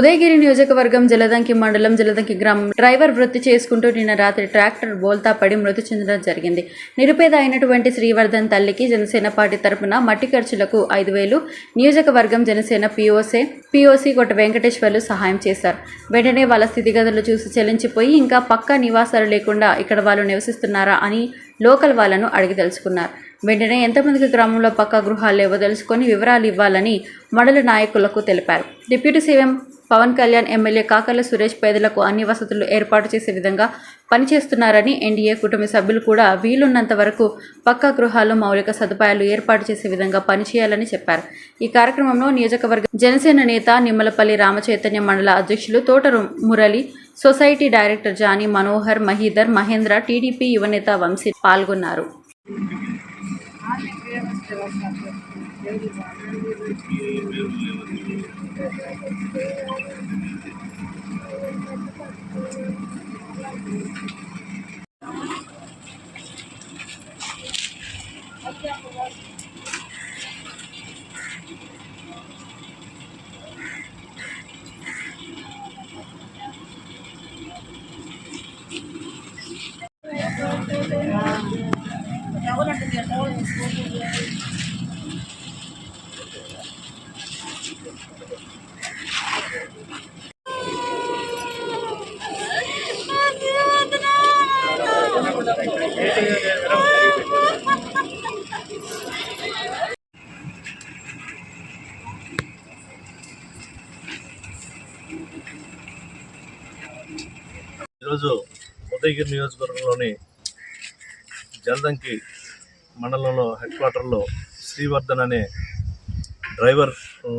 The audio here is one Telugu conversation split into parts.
ఉదయగిరి నియోజకవర్గం జలదంకి మండలం జలదంకి గ్రామం డ్రైవర్ వృత్తి చేసుకుంటూ నిన్న రాత్రి ట్రాక్టర్ బోల్తా పడి మృతి చెందడం జరిగింది. నిరుపేద అయినటువంటి శ్రీవర్ధన్ తల్లికి జనసేన పార్టీ తరపున మట్టి ఖర్చులకు ఐదు వేలు నియోజకవర్గం జనసేన పిఓసే పిఓసి కొట్ట వెంకటేశ్వర్లు సహాయం చేశారు. వెంటనే వాళ్ళ స్థితిగతులు చూసి చెల్లించిపోయి ఇంకా పక్కా నివాసాలు లేకుండా ఇక్కడ వాళ్ళు నివసిస్తున్నారా అని లోకల్ వాళ్ళను అడిగి తెలుసుకున్నారు. వెంటనే ఎంతమందికి గ్రామంలో పక్కా గృహాలు లేవో తెలుసుకొని వివరాలు ఇవ్వాలని మండల నాయకులకు తెలిపారు. Deputy CM Pawan Kalyan MLA Kakarla Suresh పేదలకు అన్ని వసతులు ఏర్పాటు చేసే విధంగా పనిచేస్తున్నారని ఎన్డీఏ కుటుంబ సభ్యులు కూడా వీలున్నంత వరకు పక్కా గృహాలు మౌలిక సదుపాయాలు ఏర్పాటు చేసే విధంగా పనిచేయాలని చెప్పారు. ఈ కార్యక్రమంలో నియోజకవర్గ జనసేన నేత నిమ్మలపల్లి రామచైతన్య మండల అధ్యక్షులు Thotaru Murali society director Jani Manohar Mahidhar Mahendra TDP యువనేత వంశీ పాల్గొన్నారు. Ahora que te ఈరోజు ఉదయగిరి నియోజకవర్గంలోని జలదంకి మండలంలో హెడ్ క్వార్టర్లో శ్రీవర్ధన్ అనే డ్రైవర్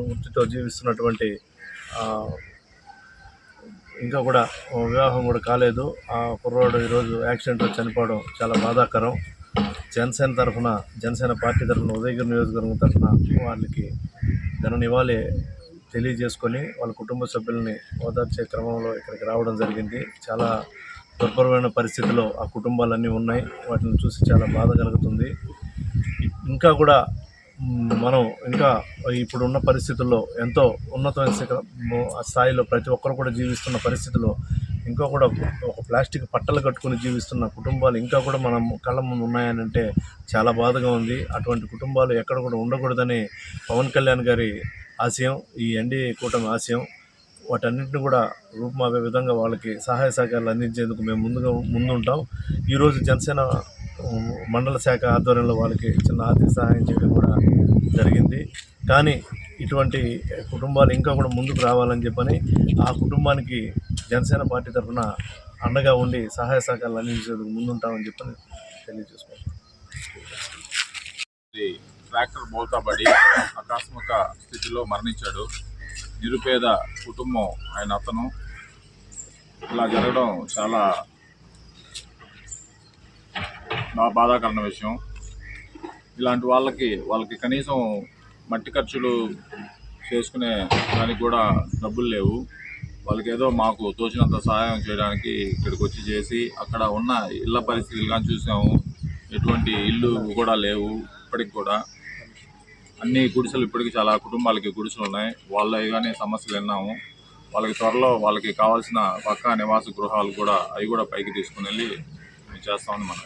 వృత్తితో జీవిస్తున్నటువంటి ఇంకా కూడా వివాహం కూడా కాలేదు. ఆ కుర్రాడు ఈరోజు యాక్సిడెంట్లో చనిపోవడం చాలా బాధాకరం. జనసేన తరఫున జనసేన పార్టీ తరఫున ఉదయగిరి నియోజకవర్గం తరఫున వాళ్ళకి ఘన నివాళి తెలియజేసుకొని వాళ్ళ కుటుంబ సభ్యుల్ని ఓదార్చే క్రమంలో ఇక్కడికి రావడం జరిగింది. చాలా దుర్భరమైన పరిస్థితిలో ఆ కుటుంబాలన్నీ ఉన్నాయి. వాటిని చూసి చాలా బాధ కలుగుతుంది. ఇంకా కూడా మనం ఇంకా ఇప్పుడు ఉన్న పరిస్థితుల్లో ఎంతో ఉన్నతమైన శిఖర- ఆ స్థాయిలో ప్రతి ఒక్కరు కూడా జీవిస్తున్న పరిస్థితిలో ఇంకా కూడా ఒక ప్లాస్టిక్ పట్టలు కట్టుకుని జీవిస్తున్న కుటుంబాలు ఇంకా కూడా మనం కళ్ళ ముందు ఉన్నాయని అంటే చాలా బాధగా ఉంది. అటువంటి కుటుంబాలు ఎక్కడ కూడా ఉండకూడదని పవన్ కళ్యాణ్ గారి ఆశయం ఈ ఎన్డీఏ కూటమి ఆశయం వాటన్నింటిని కూడా రూపుమాపే విధంగా వాళ్ళకి సహాయ సహకారాలు అందించేందుకు మేము ముందుగా ముందుంటాం. ఈరోజు జనసేన మండల శాఖ ఆధ్వర్యంలో వాళ్ళకి చిన్న ఆర్థిక సహాయం చేయడం కూడా జరిగింది. కానీ ఇటువంటి కుటుంబాలు ఇంకా కూడా ముందుకు రావాలని చెప్పని ఆ కుటుంబానికి జనసేన పార్టీ తరఫున అండగా ఉండి సహాయ సహకారాలు అందించేందుకు ముందుంటామని చెప్పని తెలియజేసుకుంటాం ట్రాక్టర్ బోల్తాబడి ఆకస్మిక స్థితిలో మరణించాడు. నిరుపేద కుటుంబం ఆయన అతను. ఇలా జరగడం చాలా బా బాధాకరమైన విషయం. ఇలాంటి వాళ్ళకి వాళ్ళకి కనీసం మట్టి ఖర్చులు చేసుకునే దానికి కూడా డబ్బులు లేవు. వాళ్ళకి ఏదో మాకు తోచినంత సహాయం చేయడానికి ఇక్కడికి వచ్చి చేసి అక్కడ ఉన్న ఇళ్ళ పరిస్థితులు కానీ చూసాము. ఎటువంటి ఇల్లు కూడా లేవు. ఇప్పటికి కూడా అన్ని గుడిసెలు ఇప్పటికి చాలా కుటుంబాలకి గుడిసెలు ఉన్నాయి. వాళ్ళ కానీ సమస్యలు విన్నాము. వాళ్ళకి త్వరలో వాళ్ళకి కావాల్సిన పక్కా నివాస గృహాలు కూడా అవి కూడా పైకి తీసుకుని వెళ్ళి మేము చేస్తామని మనం